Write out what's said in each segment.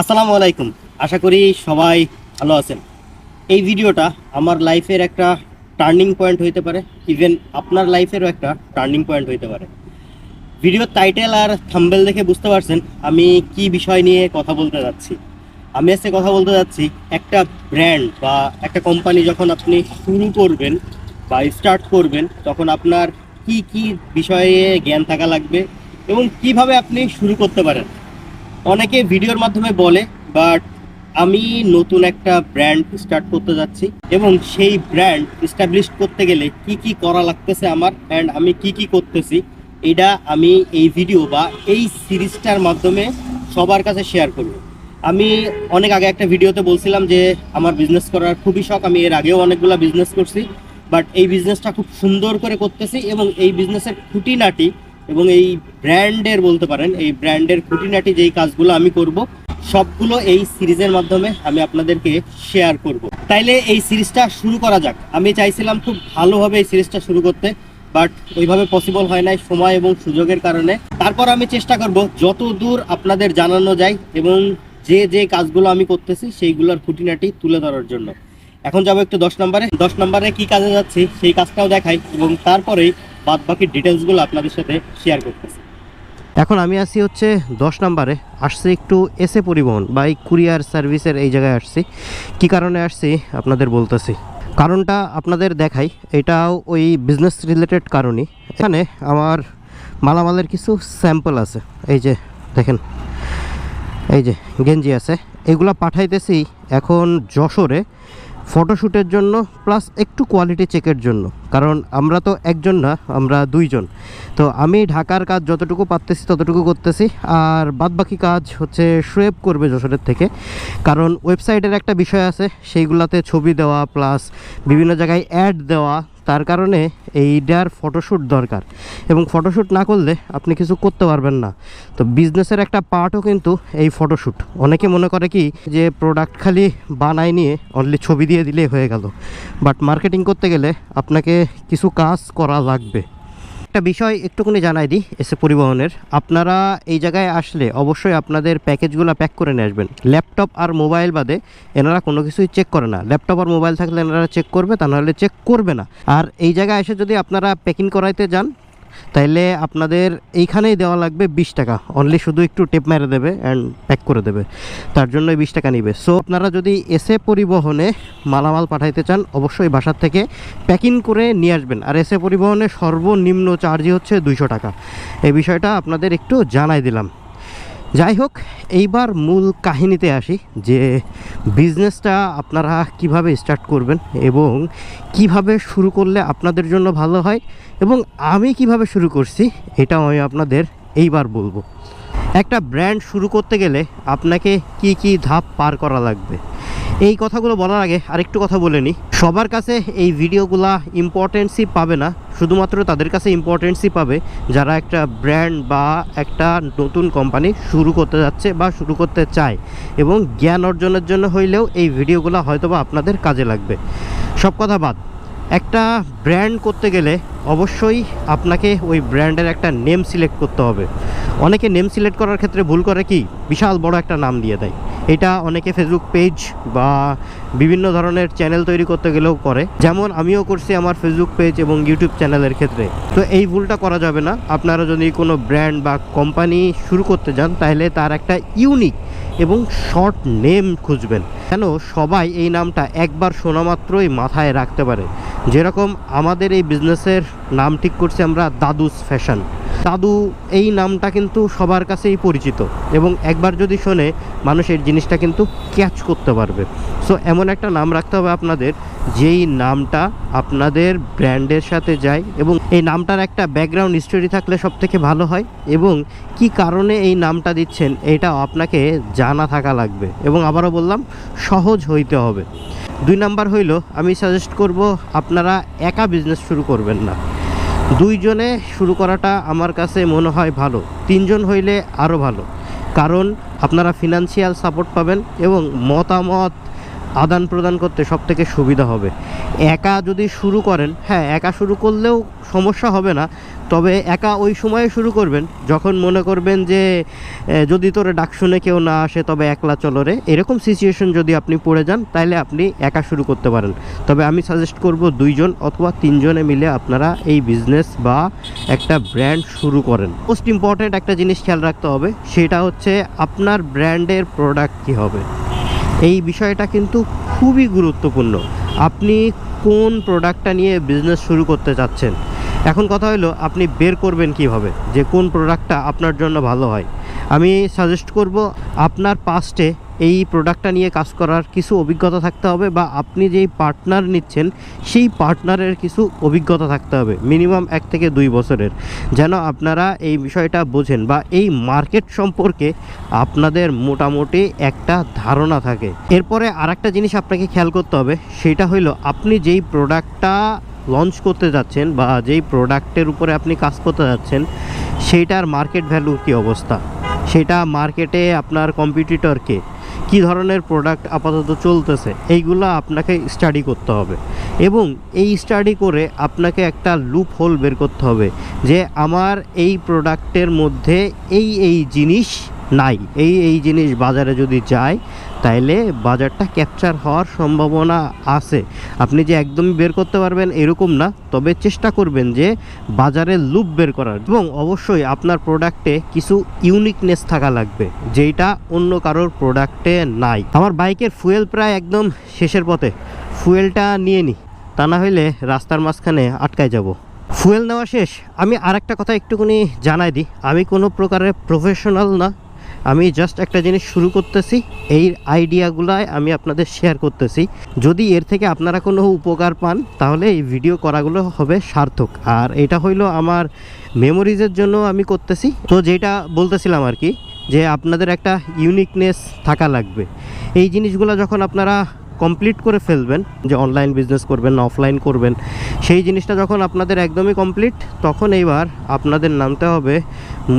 আসসালামু আলাইকুম। আশা করি সবাই ভালো আছেন। এই ভিডিওটা আমার লাইফের একটা টার্নিং পয়েন্ট হইতে পারে, ইভেন আপনার লাইফেরও একটা টার্নিং পয়েন্ট হইতে পারে। ভিডিওর টাইটেল আর থাম্বেল দেখে বুঝতে পারছেন আমি কি বিষয় নিয়ে কথা বলতে যাচ্ছি। আমি আজকে কথা বলতে যাচ্ছি একটা ব্র্যান্ড বা একটা কোম্পানি যখন আপনি শুরু করবেন বা স্টার্ট করবেন, তখন আপনার কি কি বিষয়ে জ্ঞান থাকা লাগবে এবং কীভাবে আপনি শুরু করতে পারেন। অনেকে ভিডিওর মাধ্যমে বলে বাট আমি নতুন একটা ব্র্যান্ড স্টার্ট করতে যাচ্ছি এবং সেই ব্র্যান্ড এস্টাবলিশ করতে গেলে কি কি করা লাগতেছে আমার অ্যান্ড আমি কি কি করতেছি, এটা আমি এই ভিডিও বা এই সিরিজটার মাধ্যমে সবার কাছে শেয়ার করব। আমি অনেক আগে একটা ভিডিওতে বলছিলাম যে, আমার বিজনেস করার খুবই শখ, আমি এর আগেও অনেকগুলো বিজনেস করছি বাট এই বিজনেসটা খুব সুন্দর করে করতেছি এবং এই বিজনেসের খুঁটিনাটি এবং এই ব্র্যান্ডের বলতে পারেন, এই ব্র্যান্ডের খুঁটিনাটি যেই কাজগুলো আমি করব, সবগুলো এই সিরিজের মাধ্যমে আমি আপনাদেরকে শেয়ার করব। তাইলে এই সিরিজটা শুরু করা যাক। আমি চাইছিলাম খুব ভালোভাবে এই সিরিজটা শুরু করতে বাট ওইভাবে পসিবল হয় নাই সময় এবং সুযোগের কারণে। তারপর আমি চেষ্টা করব যত দূর আপনাদের জানানো যায় এবং যে যে কাজগুলো আমি করতেছি, সেইগুলোর খুঁটিনাটি তুলে ধরার জন্য। এখন যাব একটু দশ নম্বরে। দশ নম্বরে কি কাজে যাচ্ছি, সেই কাজটাও দেখাই এবং তারপরেই বাদ বাকি ডিটেলসগুলো আপনাদের সাথে শেয়ার করতেছি। এখন আমি আসছি হচ্ছে দশ নম্বরে। আসছি একটু এসে পরিবহন বা এই কুরিয়ার সার্ভিসের এই জায়গায় আসছি। কি কারণে আসছি আপনাদের বলতেছি। কারণটা আপনাদের দেখাই। এটাও ওই বিজনেস রিলেটেড কারণই। এখানে আমার মালামালের কিছু স্যাম্পল আছে। এই যে দেখেন। এই যে গেঞ্জি আছে। এগুলো পাঠাইতেছি এখন যশোরে। ফটোশ্যুটের জন্য প্লাস একটু কোয়ালিটি চেকের জন্য। কারণ আমরা তো একজন না, আমরা দুইজন। তো আমি ঢাকার কাজ যতটুকু পারতেছি ততটুকু করতেছি। আর বাদবাকি কাজ হচ্ছে সোয়েব করবে যশোরের থেকে। কারণ ওয়েবসাইটের একটা বিষয় আছে, সেইগুলাতে ছবি দেওয়া প্লাস বিভিন্ন জায়গায় অ্যাড দেওয়া তার কারণে এইটার ফটোশ্যুট দরকার। এবং ফটোশ্যুট না করলে আপনি কিছু করতে পারবেন না। তো বিজনেসের একটা পার্টও কিন্তু এই ফটোশ্যুট অনেকে মনে করে কি যে প্রোডাক্ট খালি বানায় নিয়ে অনলি ছবি দিয়ে দিলেই হয়ে গেল। বাট মার্কেটিং করতে গেলে আপনাকে কিছু কাজ করা লাগবে। একটা বিষয় একটুখানি জানাই দিই এসে পরিবহনের। আপনারা এই জায়গায় আসলে অবশ্যই আপনাদের প্যাকেজগুলো প্যাক করে নিয়ে আসবেন। ল্যাপটপ আর মোবাইল বাদে এনারা কোনো কিছুই চেক করে না। ল্যাপটপ আর মোবাইল থাকলে এনারা চেক করবে, তা নাহলে চেক করবে না। আর এই জায়গায় এসে যদি আপনারা প্যাকিং করাইতে যান তাইলে আপনাদের এইখানেই দেওয়া লাগবে বিশ টাকা। অনলি শুধু একটু টেপ মেরে দেবে অ্যান্ড প্যাক করে দেবে। তার জন্য বিশ টাকা নিবে। সো আপনারা যদি এসে পরিবহনে মালামাল পাঠাইতে চান, অবশ্যই বাসার থেকে প্যাকিং করে নিয়ে আসবেন। আর এসে পরিবহনে সর্বনিম্ন চার্জই হচ্ছে দুইশো টাকা। এই বিষয়টা আপনাদের একটু জানাই দিলাম। যাই হোক এইবার মূল কাহিনীতে আসি যে বিজনেসটা আপনারা কীভাবে স্টার্ট করবেন এবং কীভাবে শুরু করলে আপনাদের জন্য ভালো হয় এবং আমি কীভাবে শুরু করছি, এটাও আমি আপনাদের এইবার বলব। একটা ব্র্যান্ড শুরু করতে গেলে আপনাকে কি কি ধাপ পার করা লাগবে? এই কথাগুলো বলার আগে আরেকটু কথা বলে নিই। সবার কাছে এই ভিডিওগুলা ইম্পর্টেন্সই পাবে না। শুধুমাত্র তাদের কাছে ইম্পর্টেন্সই পাবে যারা একটা ব্র্যান্ড বা একটা নতুন কোম্পানি শুরু করতে যাচ্ছে বা শুরু করতে চায় এবং জ্ঞান অর্জনের জন্য হইলেও এই ভিডিওগুলো হয়তোবা আপনাদের কাজে লাগবে। সব কথা বাদ। একটা ব্র্যান্ড করতে গেলে অবশ্যই আপনাকে ওই ব্র্যান্ডের একটা নেম সিলেক্ট করতে হবে। অনেকে নেম সিলেক্ট করার ক্ষেত্রে ভুল করে কি? বিশাল বড় একটা নাম দিয়ে দেয়। এটা অনেকে ফেসবুক পেজ বা বিভিন্ন ধরনের চ্যানেল তৈরি করতে গেলেও করে। যেমন আমিও করছি আমার ফেসবুক পেজ এবং ইউটিউব চ্যানেলের ক্ষেত্রে। তো এই ভুলটা করা যাবে না। আপনারা যদি কোনো ব্র্যান্ড বা কোম্পানি শুরু করতে যান, তাহলে তার একটা ইউনিক এবং শর্ট নেম খুঁজবেন। কেন? সবাই এই নামটা একবার শোনা মাত্রই মাথায় রাখতে পারে। যেরকম আমাদের এই বিজনেসের নাম ঠিক করছি আমরা দাদুস ফ্যাশন দাদু এই নামটা কিন্তু সবার কাছেই পরিচিত এবং একবার যদি শোনে, মানুষ এই জিনিসটা কিন্তু ক্যাচ করতে পারবে। সো এমন একটা নাম রাখতে হবে আপনাদের, যেই নামটা আপনাদের ব্র্যান্ডের সাথে যায় এবং এই নামটার একটা ব্যাকগ্রাউন্ড হিস্টোরি থাকলে সব থেকে ভালো হয় এবং কি কারণে এই নামটা দিচ্ছেন এটা আপনাকে জানা থাকা লাগবে এবং আবারও বললাম, সহজ হইতে হবে। দুই নাম্বার হইল, আমি সাজেস্ট করব আপনারা একা বিজনেস শুরু করবেন না। দুইজনে শুরু করাটা আমার কাছে মনে হয় ভালো। তিনজন হইলে আরও ভালো। কারণ আপনারা ফিনান্সিয়াল সাপোর্ট পাবেন এবং মতামত আদান প্রদান করতে সব থেকে সুবিধা হবে। একা যদি শুরু করেন হ্যাঁ একা শুরু করলেও সমস্যা হবে না, তবে একা ওই সময়ে শুরু করবেন, যখন মনে করবেন যে যদি তোর ডাক শুনে কেউ না আসে, তবে একলা চলরে এরকম সিচুয়েশন যদি আপনি পড়ে যান তাহলে আপনি একা শুরু করতে পারেন। তবে আমি সাজেস্ট করব দুইজন অথবা তিনজনে মিলে আপনারা এই বিজনেস বা একটা ব্র্যান্ড শুরু করেন। মোস্ট ইম্পর্ট্যান্ট একটা জিনিস খেয়াল রাখতে হবে, সেটা হচ্ছে আপনার ব্র্যান্ডের প্রোডাক্ট কী হবে। এই বিষয়টা কিন্তু খুবই গুরুত্বপূর্ণ। আপনি কোন প্রোডাক্টটা নিয়ে বিজনেস শুরু করতে চাচ্ছেন? এখন কথা হলো, আপনি বের করবেন কীভাবে? যে কোন প্রোডাক্টটা আপনার জন্য ভালো হয়। আমি সাজেস্ট করব, আপনার পাস্টে এই প্রোডাক্টটা নিয়ে কাজ করার কিছু অভিজ্ঞতা থাকতে হবে বা আপনি যেই পার্টনার নিচ্ছেন, সেই পার্টনারের কিছু অভিজ্ঞতা থাকতে হবে মিনিমাম এক থেকে দুই বছরের। যেন আপনারা এই বিষয়টা বোঝেন বা এই মার্কেট সম্পর্কে আপনাদের মোটামুটি একটা ধারণা থাকে। এরপরে আর একটা জিনিস আপনাকে খেয়াল করতে হবে, সেটা হলো আপনি যেই প্রোডাক্টটা লঞ্চ করতে যাচ্ছেন বা যেই প্রোডাক্টের উপরে আপনি কাজ করতে যাচ্ছেন সেইটার মার্কেট ভ্যালু কী অবস্থা? সেটা মার্কেটে আপনার কম্পিটিটরকে কী ধরনের প্রোডাক্ট আপাতত চলতেছে, এইগুলো আপনাকে স্টাডি করতে হবে। এবং এই স্টাডি করে আপনাকে একটা লুপ হোল বের করতে হবে যে আমার এই প্রোডাক্টের মধ্যে এই এই জিনিস নাই, এই এই জিনিস বাজারে যদি যায় তাইলে বাজারটা ক্যাপচার হওয়ার সম্ভাবনা আছে। আপনি যে একদমই বের করতে পারবেন এরকম না, তবে চেষ্টা করবেন যে বাজারে লুপ বের করার। এবং অবশ্যই আপনার প্রোডাক্টে কিছু ইউনিকনেস থাকা লাগবে যেটা অন্য কারোর প্রোডাক্টে নাই। আমার বাইকের ফুয়েল প্রায় একদম শেষের পথে। ফুয়েলটা নিয়ে নিই তা না হইলে রাস্তার মাঝখানে আটকায় যাব। ফুয়েল নেওয়া শেষ। আমি আরেকটা কথা একটুখানি জানাই দিই। আমি কোনো প্রকারের প্রফেশনাল না। আমি জাস্ট একটা জিনিস শুরু করতেছি, এই আইডিয়াগুলাই আমি আপনাদের শেয়ার করতেছি। যদি এর থেকে আপনারা কোনো উপকার পান, তাহলে এই ভিডিও করাগুলো হবে সার্থক। আর এটা হইল আমার মেমোরিজের জন্য আমি করতেছি। তো যেটা বলতেছিলাম আর কি, যে আপনাদের একটা ইউনিকনেস থাকা লাগবে। এই জিনিসগুলো যখন আপনারা কমপ্লিট করে ফেলবেন, যে অনলাইন বিজনেস করবেন না অফলাইন করবেন। সেই জিনিসটা যখন আপনাদের একদমই কমপ্লিট তখন এইবার আপনাদের নামতে হবে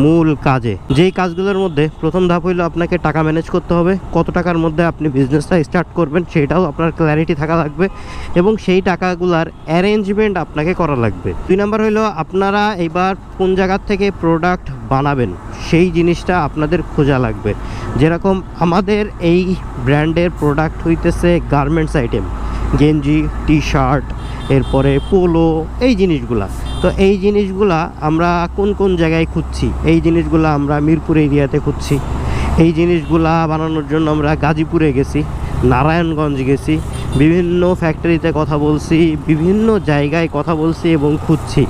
মূল কাজে। যেই কাজগুলোর মধ্যে প্রথম ধাপ হইল আপনাকে টাকা ম্যানেজ করতে হবে, কত টাকার মধ্যে আপনি বিজনেসটা স্টার্ট করবেন সেটাও আপনার ক্ল্যারিটি থাকা লাগবে এবং সেই টাকাগুলার অ্যারেঞ্জমেন্ট আপনাকে করা লাগবে। দুই নাম্বার হইল আপনারা এইবার কোন জায়গার থেকে প্রোডাক্ট বানাবেন, সেই জিনিসটা আপনাদের খোঁজা লাগবে। যেরকম আমাদের এই ব্র্যান্ডের প্রোডাক্ট হইতেছে গার্মেন্টস আইটেম গেঞ্জি টি শার্ট এরপরে পোলো এই জিনিসগুলা। তো এই জিনিসগুলা আমরা কোন কোন জায়গায় খুঁজছি? এই জিনিসগুলা আমরা মিরপুর এরিয়াতে খুঁজছি। এই জিনিসগুলা বানানোর জন্য আমরা গাজীপুরে গেছি, নারায়ণগঞ্জ গেছি, বিভিন্ন ফ্যাক্টরিতে কথা বলছি, বিভিন্ন জায়গায় কথা বলছি এবং খুঁজছি।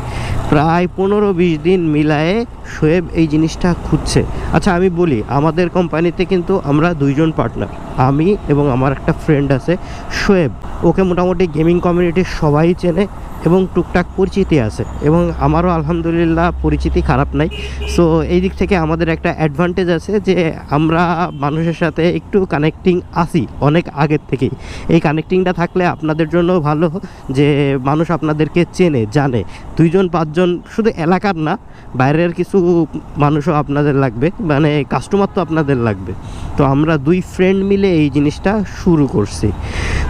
প্রায় পনেরো বিশ দিন মিলায়ে শোয়েব এই জিনিসটা খুঁজছে। আচ্ছা আমি বলি, আমাদের কোম্পানিতে কিন্তু আমরা দুইজন পার্টনার আমি এবং আমার একটা ফ্রেন্ড আছে শোয়েব ওকে মোটামুটি গেমিং কমিউনিটির সবাই চেনে। এবং টুকটাক পরিচিতি আছে এবং আমারও আলহামদুলিল্লাহ পরিচিতি খারাপ নাই। সো এই দিক থেকে আমাদের একটা অ্যাডভান্টেজ আছে যে আমরা মানুষের সাথে একটু কানেক্টিং আসি অনেক আগের থেকেই। এই কানেক্টিংটা থাকলে আপনাদের জন্য ভালো যে মানুষ আপনাদেরকে চেনে, জানে। দুইজন, পাঁচজন শুধু এলাকার না, বাইরের কিছু মানুষও আপনাদের লাগবে মানে কাস্টমার তো আপনাদের লাগবে। তো আমরা দুই ফ্রেন্ড মিলে এই জিনিসটা শুরু করছি।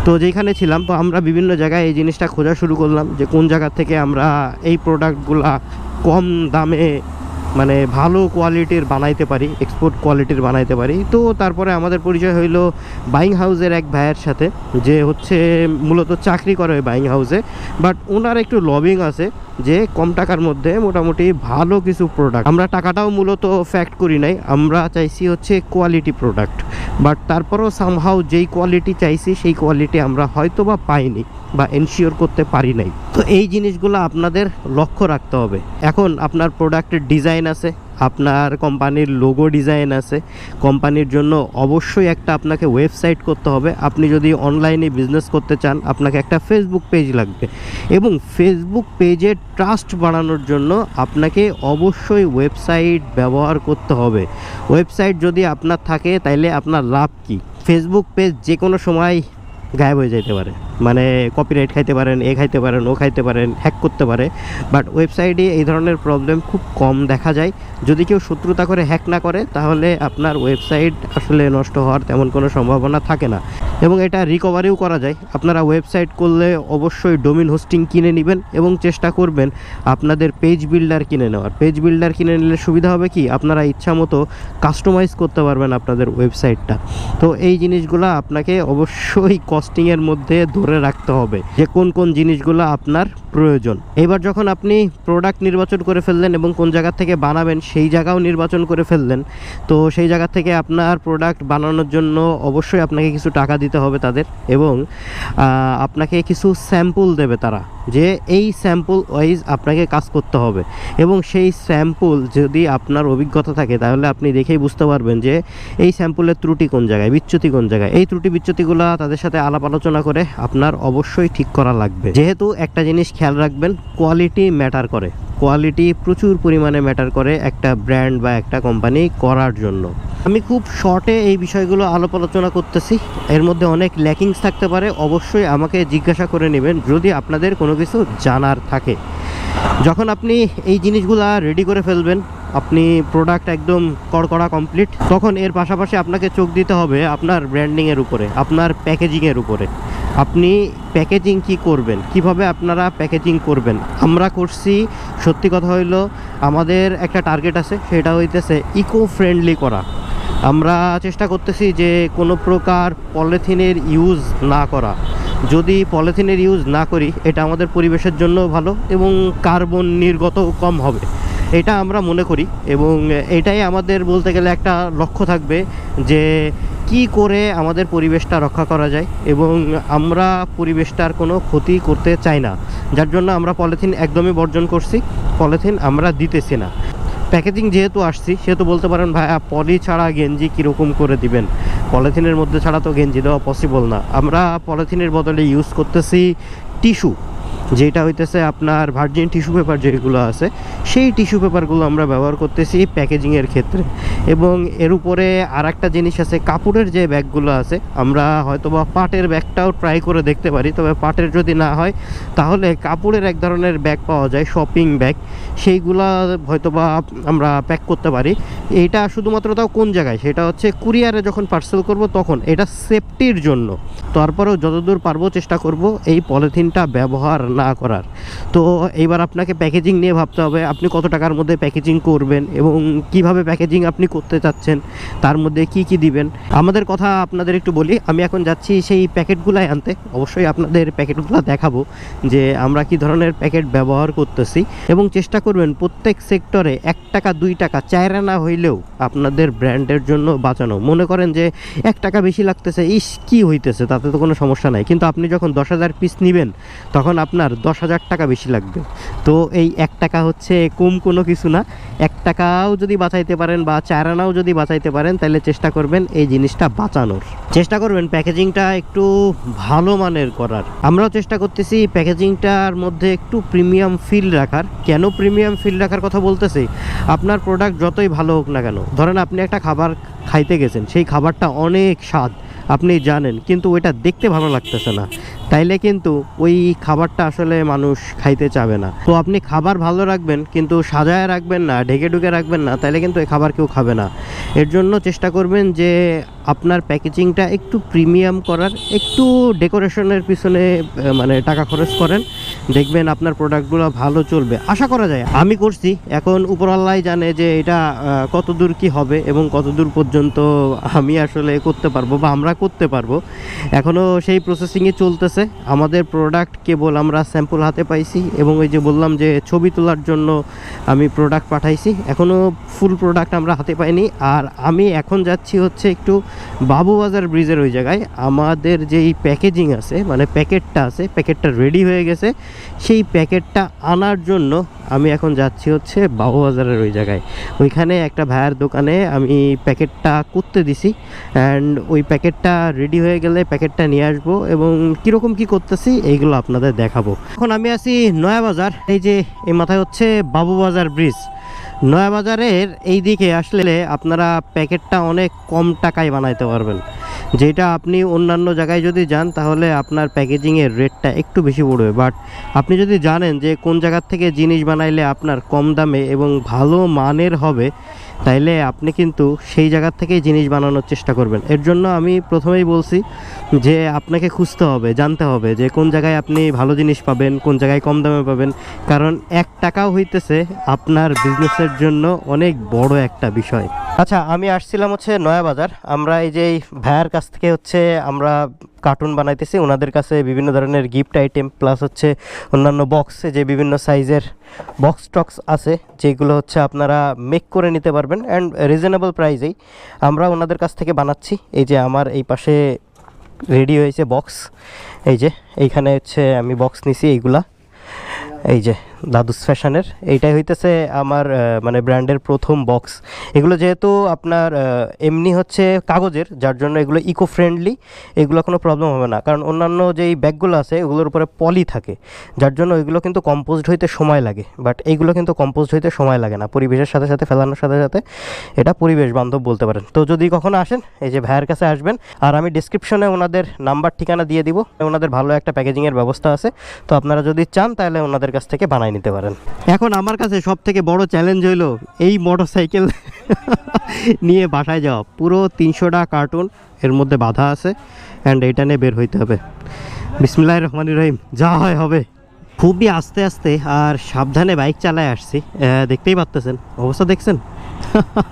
তো যেখানে ছিলাম, তো আমরা বিভিন্ন জায়গায় এই জিনিসটা খোঁজা শুরু করলাম যে কোন জায়গা থেকে আমরা এই প্রোডাক্টগুলা কম দামে মানে ভালো কোয়ালিটির বানাইতে পারি এক্সপোর্ট কোয়ালিটির বানাইতে পারি। তো তারপরে আমাদের পরিচয় হইল বাইং হাউসের এক ভাইয়ের সাথে, যে হচ্ছে মূলত চাকরি করে ওই বাইং হাউসে বাট ওনার একটু লবিং আছে। যে কম টাকার মধ্যে মোটামুটি ভালো কিছু প্রোডাক্ট আমরা টাকাটাও মূলত ফ্যাক্ট করি নাই, আমরা চাইছি হচ্ছে কোয়ালিটি প্রোডাক্ট বাট তারপরেও সামহাও যেই কোয়ালিটি চাইছি, সেই কোয়ালিটি আমরা হয়তো বা পাইনি বা এনশিওর করতে পারি নাই। তো এই জিনিসগুলো আপনাদের লক্ষ্য রাখতে হবে। এখন আপনার প্রোডাক্টের ডিজাইন আছে আপনার কোম্পানির লোগো ডিজাইন আছে, কোম্পানির জন্য অবশ্যই একটা আপনাকে ওয়েবসাইট করতে হবে। আপনি যদি অনলাইনে বিজনেস করতে চান, আপনাকে একটা ফেসবুক পেজ লাগবে। এবং ফেসবুক পেজে ট্রাস্ট বাড়ানোর জন্য আপনাকে অবশ্যই ওয়েবসাইট ব্যবহার করতে হবে। ওয়েবসাইট যদি আপনার থাকে, তাইলে আপনার লাভ কি? ফেসবুক পেজ যে কোনো সময় গায়েব হয়ে যেতে পারে। মানে কপিরাইট খাইতে পারেন, এ খাইতে পারেন, ও খাইতে পারেন হ্যাক করতে পারে। বাট ওয়েবসাইটে এই ধরনের প্রবলেম খুব কম দেখা যায়। যদি কেউ শত্রুতা করে হ্যাক না করে, তাহলে আপনার ওয়েবসাইট আসলে নষ্ট হওয়ার তেমন কোনো সম্ভাবনা থাকে না। এবং এটা রিকভারিও করা যায়। আপনারা ওয়েবসাইট করলে অবশ্যই ডোমিন হোস্টিং কিনে নেবেন এবং চেষ্টা করবেন আপনাদের পেজ বিল্ডার কিনে নেওয়ার। পেজ বিল্ডার কিনে নিলে সুবিধা হবে কি? আপনারা ইচ্ছা মতো কাস্টমাইজ করতে পারবেন আপনাদের ওয়েবসাইটটা তো এই জিনিসগুলো আপনাকে অবশ্যই কস্টিংয়ের মধ্যে ধরে রাখতে হবে যে কোন কোন জিনিসগুলো আপনার প্রয়োজন। এবার যখন আপনি প্রোডাক্ট নির্বাচন করে ফেললেন এবং কোন জায়গা থেকে বানাবেন, সেই জায়গাও নির্বাচন করে ফেললেন, তো সেই জায়গা থেকে আপনার প্রোডাক্ট বানানোর জন্য অবশ্যই আপনাকে কিছু টাকা দিতে হবে তাদের এবং আপনাকে কিছু স্যাম্পল দেবে তারা। যে এই স্যাম্পল ওয়াইজ আপনাকে কাজ করতে হবে। এবং সেই স্যাম্পল যদি আপনার অভিজ্ঞতা থাকে, তাহলে আপনি দেখেই বুঝতে পারবেন যে এই স্যাম্পলের ত্রুটি কোন জায়গায়, বিচ্যুতি কোন জায়গায়। এই ত্রুটি বিচ্যুতিগুলো তাদের সাথে আলাপ আলোচনা করে আপনার অবশ্যই ঠিক করা লাগবে। যেহেতু একটা জিনিস খেয়াল রাখবেন কোয়ালিটি ম্যাটার করে। কোয়ালিটি প্রচুর পরিমাণে ম্যাটার করে একটা ব্র্যান্ড বা একটা কোম্পানি করার জন্য। আমি খুব শর্টে এই বিষয়গুলো আলাপ আলোচনা করতেছি। এর মধ্যে অনেক ল্যাকিংস থাকতে পারে, অবশ্যই আমাকে জিজ্ঞাসা করে নেবেন যদি আপনাদের কোনো কিছু জানার থাকে। যখন আপনি এই জিনিসগুলো রেডি করে ফেলবেন, আপনি প্রোডাক্ট একদম কড়কড়া কমপ্লিট তখন এর পাশাপাশি আপনাকে চোখ দিতে হবে আপনার ব্র্যান্ডিংয়ের উপরে, আপনার প্যাকেজিংয়ের উপরে। আপনি প্যাকেজিং কি করবেন? কীভাবে আপনারা প্যাকেজিং করবেন? আমরা করছি, সত্যি কথা হইল, আমাদের একটা টার্গেট আছে, সেটা হইতেছে ইকো ফ্রেন্ডলি করা। আমরা চেষ্টা করতেছি যে কোনো প্রকার পলিথিনের ইউজ না করা। যদি পলিথিনের ইউজ না করি, এটা আমাদের পরিবেশের জন্য ভালো এবং কার্বন নির্গত কম হবে। এটা আমরা মনে করি এবং এটাই আমাদের বলতে গেলে একটা লক্ষ্য থাকবে যে কি করে আমাদের পরিবেশটা রক্ষা করা যায় এবং আমরা পরিবেশটার কোনো ক্ষতি করতে চাই না। যার জন্য আমরা পলিথিন একদমই বর্জন করছি, পলিথিন আমরা দিতেছি না। প্যাকেজিং যেহেতু আসছি, সেহেতু বলতে পারেন, ভাইয়া, পলি ছাড়া গেঞ্জি কীরকম করে দিবেন? পলিথিনের মধ্যে ছাড়া তো গেঞ্জি দেওয়া পসিবল না। আমরা পলিথিনের বদলে ইউজ করতেছি টিস্যু। যেটা হইতেছে আপনার ভার্জিন টিস্যু পেপার যেগুলো আছে, সেই টিস্যু পেপারগুলো আমরা ব্যবহার করতেছি প্যাকেজিংয়ের ক্ষেত্রে। এবং এর উপরে আর একটা জিনিস আছে, কাপড়ের যে ব্যাগগুলো আছে, আমরা হয়তো বা পাটের ব্যাগটাও ট্রাই করে দেখতে পারি। তবে পাটের যদি না হয়, তাহলে কাপড়ের এক ধরনের ব্যাগ পাওয়া যায় শপিং ব্যাগ সেইগুলা হয়তো বা আমরা প্যাক করতে পারি। এটা শুধুমাত্র তাও কোন জায়গায়? সেটা হচ্ছে কুরিয়ারে যখন পার্সেল করব তখন। এটা সেফটির জন্য। তারপরেও যতদূর পারব চেষ্টা করব এই পলিথিনটা ব্যবহার না করার। তো এইবার আপনাকে প্যাকেজিং নিয়ে ভাবতে হবে, আপনি কত টাকার মধ্যে প্যাকেজিং করবেন এবং কীভাবে প্যাকেজিং আপনি করতে চাচ্ছেন, তার মধ্যে কি কি দিবেন? আমাদের কথা আপনাদের একটু বলি, আমি এখন যাচ্ছি সেই প্যাকেটগুলাই আনতে। অবশ্যই আপনাদের প্যাকেটগুলো দেখাবো যে আমরা কি ধরনের প্যাকেট ব্যবহার করতেছি এবং চেষ্টা করবেন প্রত্যেক সেক্টরে এক টাকা, দুই টাকা চায়রা না হইলেও আপনাদের ব্র্যান্ডের জন্য বাঁচানো। মনে করেন যে এক টাকা বেশি লাগতেছে, ইস, কি হইতেছে? তাতে তো কোনো সমস্যা নাই। কিন্তু আপনি যখন দশ হাজার পিস নেবেন, তখন আপনার দশ হাজার টাকা বেশি লাগবে। তো এই এক টাকা হচ্ছে কম কোনো কিছু না। এক টাকাও যদি বাঁচাইতে পারেন বা চার আনাও যদি বাঁচাইতে পারেন, তাহলে চেষ্টা করবেন এই জিনিসটা বাঁচানোর। চেষ্টা করবেন প্যাকেজিংটা একটু ভালো মানের করার। আমরাও চেষ্টা করতেছি প্যাকেজিংটার মধ্যে একটু প্রিমিয়াম ফিল রাখার। কেন প্রিমিয়াম ফিল রাখার কথা বলতেছি? আপনার প্রোডাক্ট যতই ভালো হোক না কেন, ধরেন আপনি একটা খাবার খাইতে গেছেন, সেই খাবারটা অনেক স্বাদ, আপনি জানেন, কিন্তু ওইটা দেখতে ভালো লাগতেছে না। তাইলে কিন্তু ওই খাবারটা আসলে মানুষ খাইতে চাবে না। তো আপনি খাবার ভালো রাখবেন কিন্তু সাজায় রাখবেন না ঢেকে ঢুকে রাখবেন না তাইলে কিন্তু এই খাবার কেউ খাবে না। এর জন্য চেষ্টা করবেন যে আপনার প্যাকেজিংটা একটু প্রিমিয়াম করার একটু ডেকোরেশনের পিছনে মানে টাকা খরচ করেন দেখবেন আপনার প্রোডাক্টগুলো ভালো চলবে। আশা করা যায় আমি করছি। এখন উপরওয়ালাই জানে যে এটা আহ, কতদূর কি হবে এবং কতদূর পর্যন্ত আমি আসলে করতে পারব বা আমরা করতে পারব। এখনও সেই প্রসেসিংয়ে চলতেছে। আমাদের প্রোডাক্ট কেবল আমরা স্যাম্পল হাতে পাইছি এবং ওই যে বললাম যে ছবি তোলার জন্য আমি প্রোডাক্ট পাঠাইছি। এখনও ফুল প্রোডাক্ট আমরা হাতে পাইনি। আর আমি এখন যাচ্ছি হচ্ছে একটু বাবুবাজার ব্রিজের ওই জায়গায়। আমাদের যেই প্যাকেজিং আছে মানে প্যাকেটটা আছে প্যাকেটটা রেডি হয়ে গেছে। সেই প্যাকেটটা আনার জন্য আমি এখন যাচ্ছি হচ্ছে বাবুবাজারের ওই জায়গায়। ওইখানে একটা ভাইয়ের দোকানে আমি প্যাকেটটা করতে দিছি। অ্যান্ড ওই প্যাকেটটা রেডি হয়ে গেলে প্যাকেটটা নিয়ে আসব এবং কীরকম কি করতেছি, এইগুলো আপনাদের দেখাবো। এখন আমি আছি নয়াবাজার এই যে এই মাথায় হচ্ছে বাবুবাজার ব্রিজ। নয়াবাজারের এই দিকে আসলে আপনারা প্যাকেটটা অনেক কম টাকায় বানাইতে পারবেন। যেটা আপনি অন্যান্য জায়গায় যদি যান, তাহলে আপনার প্যাকেজিংয়ের রেটটা একটু বেশি পড়বে। বাট আপনি যদি জানেন যে কোন জায়গার থেকে জিনিস বানাইলে আপনার কম দামে এবং ভালো মানের হবে, তাইলে আপনি কিন্তু সেই জায়গার থেকেই জিনিস বানানোর চেষ্টা করবেন। এর জন্য আমি প্রথমেই বলছি যে আপনাকে খুঁজতে হবে, জানতে হবে যে কোন জায়গায় আপনি ভালো জিনিস পাবেন, কোন জায়গায় কম দামে পাবেন। কারণ এক টাকাও হইতেছে আপনার বিজনেসের জন্য অনেক বড় একটা বিষয়। আচ্ছা আমি আসছিলাম হচ্ছে নয়াবাজার। আমরা এই যে এই ভাইয়ার কাছ থেকে হচ্ছে আমরা কার্টুন বানাইতেছি। ওনাদের কাছে বিভিন্ন ধরনের গিফট আইটেম প্লাস হচ্ছে অন্যান্য বক্সে যে বিভিন্ন সাইজের বক্স টক্স আছে, যেগুলো হচ্ছে আপনারা মেক করে নিতে পারবেন অ্যান্ড রিজনেবল প্রাইজেই আমরা ওনাদের কাছ থেকে বানাচ্ছি। এই যে আমার এই পাশে রেডি হয়েছে বক্স এই যে, এইখানে হচ্ছে আমি বক্স নিছি এইগুলা। এই যে দাদুস ফ্যাশনের। এইটাই হইতেছে আমার মানে ব্র্যান্ডের প্রথম বক্স এগুলো যেহেতু আপনার এমনি হচ্ছে কাগজের, যার জন্য এগুলো ইকো ফ্রেন্ডলি এগুলো কোনো প্রবলেম হবে না। কারণ অন্যান্য যেই ব্যাগগুলো আছে, এগুলোর উপরে পলি থাকে, যার জন্য ওইগুলো কিন্তু কম্পোস্ট হইতে সময় লাগে। বাট এইগুলো কিন্তু কম্পোস্ট হইতে সময় লাগে না, পরিবেশের সাথে সাথে, ফেলানোর সাথে সাথে। এটা পরিবেশ বান্ধব বলতে পারেন। তো যদি কখনো আসেন, এই যে ভাইয়ের কাছে আসবেন, আর আমি ডিসক্রিপশনে ওনাদের নাম্বার ঠিকানা দিয়ে দিব। ওনাদের ভালো একটা প্যাকেজিংয়ের ব্যবস্থা আছে। তো আপনারা যদি চান, তাহলে ওনাদের কাছ থেকে বানাই নিতে পারেন। এখন আমার কাছে সব থেকে বড় চ্যালেঞ্জ হইল এই মোটর সাইকেল নিয়ে বাসায় যাওয়া। পুরো তিনশোটা কার্টুন এর মধ্যে বাধা আছে অ্যান্ড এইটা নিয়ে বের হইতে হবে। বিসমিল্লাহ রহমান রহিম, যা হয় হবে। খুবই আস্তে আস্তে আর সাবধানে বাইক চালায় আসছি। দেখতেই পারতেছেন, অবস্থা দেখছেন?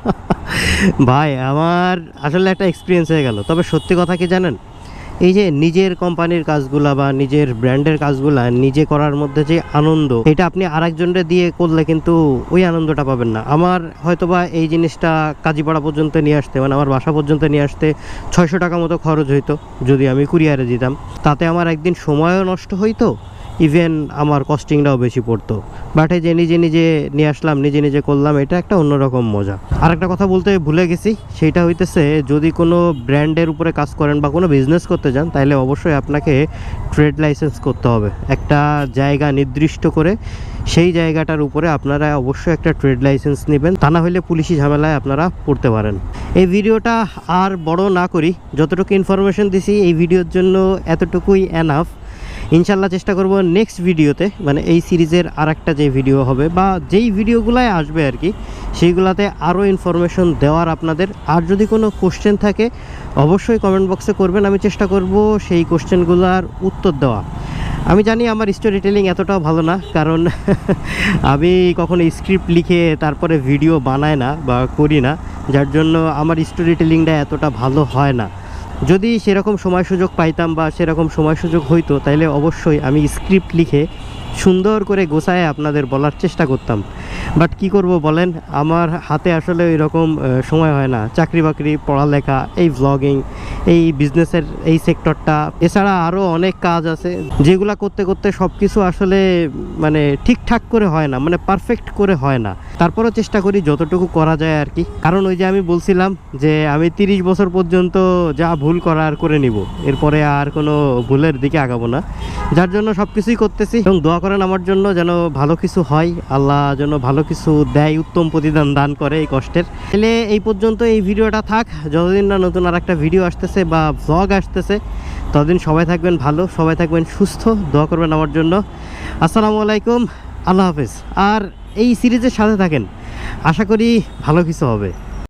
ভাই, আমার আসলে একটা এক্সপিরিয়েন্স হয়ে গেল। তবে সত্যি কথা কি জানেন? এই যে নিজের কোম্পানির কাজগুলা বা নিজের ব্র্যান্ডের কাজগুলা নিজে করার মধ্যে যে আনন্দ, এটা আপনি আরেকজনকে দিয়ে করলে কিন্তু ওই আনন্দটা পাবেন না। আমার হয়তোবা এই জিনিসটা কাজীপাড়া পর্যন্ত নিয়ে আসতে মানে আমার বাসা পর্যন্ত নিয়ে আসতে ছয়শো টাকা মতো খরচ হইতো, যদি আমি কুরিয়ারে দিতাম। তাতে আমার একদিন সময়ও নষ্ট হইতো ইভেন আমার কস্টিংটাও বেশি পড়তো। বাট এই যে নিজে নিজে নিয়ে আসলাম, নিজে নিজে করলাম, এটা একটা অন্যরকম মজা। আর একটা কথা বলতে ভুলে গেছি, সেটা হইতেছে যদি কোনো ব্র্যান্ডের উপরে কাজ করেন বা কোনো বিজনেস করতে যান, তাহলে অবশ্যই আপনাকে ট্রেড লাইসেন্স করতে হবে। একটা জায়গা নির্দিষ্ট করে, সেই জায়গাটার উপরে আপনারা অবশ্যই একটা ট্রেড লাইসেন্স নেবেন। তা না হলে পুলিশি ঝামেলায় আপনারা পড়তে পারেন। এই ভিডিওটা আর বড় না করি, যতটুকু ইনফরমেশন দিছি, এই ভিডিওর জন্য এতটুকুই এনাফ ইনশাল্লাহ চেষ্টা করব নেক্সট ভিডিওতে মানে এই সিরিজের আর একটা যে ভিডিও হবে বা যেই ভিডিওগুলাই আসবে আর কি, সেইগুলাতে আরও ইনফরমেশন দেওয়ার আপনাদের। আর যদি কোনো কোশ্চেন থাকে, অবশ্যই কমেন্ট বক্সে করবেন। আমি চেষ্টা করব সেই কোশ্চেনগুলোর উত্তর দেওয়া। আমি জানি আমার স্টোরি টেলিং এতটাও ভালো না, কারণ আমি কখনো স্ক্রিপ্ট লিখে তারপরে ভিডিও বানাই না বা করি না, যার জন্য আমার স্টোরি টেলিংটা এতটা ভালো হয় না। যদি সেরকম সময় সুযোগ পাইতাম বা সেরকম সময় সুযোগ হইতো তাহলে অবশ্যই আমি স্ক্রিপ্ট লিখে সুন্দর করে গোছায় আপনাদের বলার চেষ্টা করতাম। বাট কি করব বলেন, আমার হাতে আসলে ওই রকম সময় হয় না। চাকরি বাকরি, পড়ালেখা, এই ভ্লগিং এই বিজনেসের এই সেক্টরটা এছাড়া আরও অনেক কাজ আছে, যেগুলা করতে করতে সব কিছু আসলে মানে ঠিকঠাক করে হয় না মানে পারফেক্ট করে হয় না। তারপরও চেষ্টা করি যতটুকু করা যায় আর কি। কারণ ওই যে আমি বলছিলাম যে আমি তিরিশ বছর পর্যন্ত যা ভুল করার করে নিব। এরপরে আর কোনো ভুলের দিকে আগাবো না। যার জন্য সব কিছুই করতেছি এবং দোয়া করেন আমার জন্য যেন ভালো কিছু হয়, আল্লাহ যেন ভালো কিছু দেয়, উত্তম প্রতিদান দান করে এই কষ্টের। তাহলে এই পর্যন্ত এই ভিডিওটা থাক, যতদিন না নতুন আর একটা ভিডিও আসতেছে বা ভ্লগ আসতেছে, ততদিন সবাই থাকবেন ভালো, সবাই থাকবেন সুস্থ, দোয়া করবেন আমার জন্য। আসসালামু আলাইকুম, আল্লাহ হাফেজ। আর এই সিরিজের সাথে থাকেন, আশা করি ভালো কিছু হবে।